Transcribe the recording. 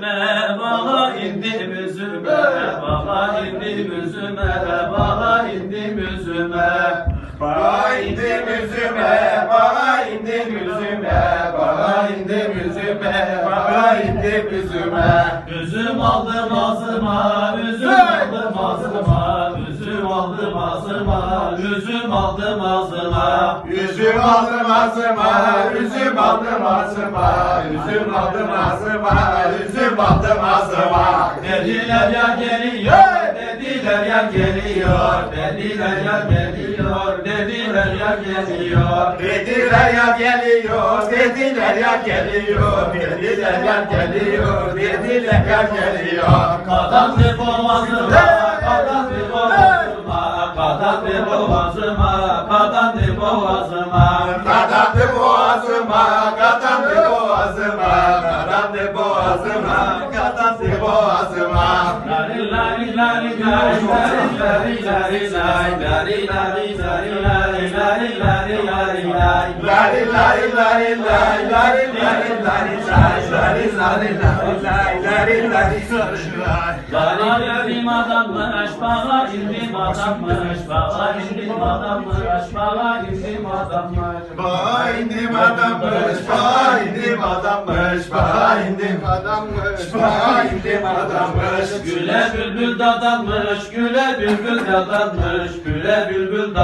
üzüme, bağa indim üzüme, bağa indim üzüme, bağa indim üzüme. Bağa indim üzüme, bağa indim üzüme, bağa indim üzüme, bağa indim üzüme. Üzüm aldım ağzıma, üzüm aldım ağzıma, üzüm aldım ağzıma. Üzüm aldım ağzıma, üzüm aldım ağzıma, üzüm aldım ağzıma, üzüm aldım ağzıma. Dediler ya geliyor, dediler ya geliyor, dediler ya geliyor, dediler ya geliyor. Dediler ya geliyor, dediler ya geliyor, dediler ya geliyor, dediler ya geliyor. Boğazıma, kadandı boğazıma, kadandı boğazıma. Kadandı boğazıma, kadandı boğazıma, kadandı boğazıma, kadandı boğazıma. Lari lari lari lari lari lari lari lari lari lari lari lari lari lari lari. Lari lari lari lari lari Güle bülbül dadanmış, güle bülbül dadanmış, güle bülbül.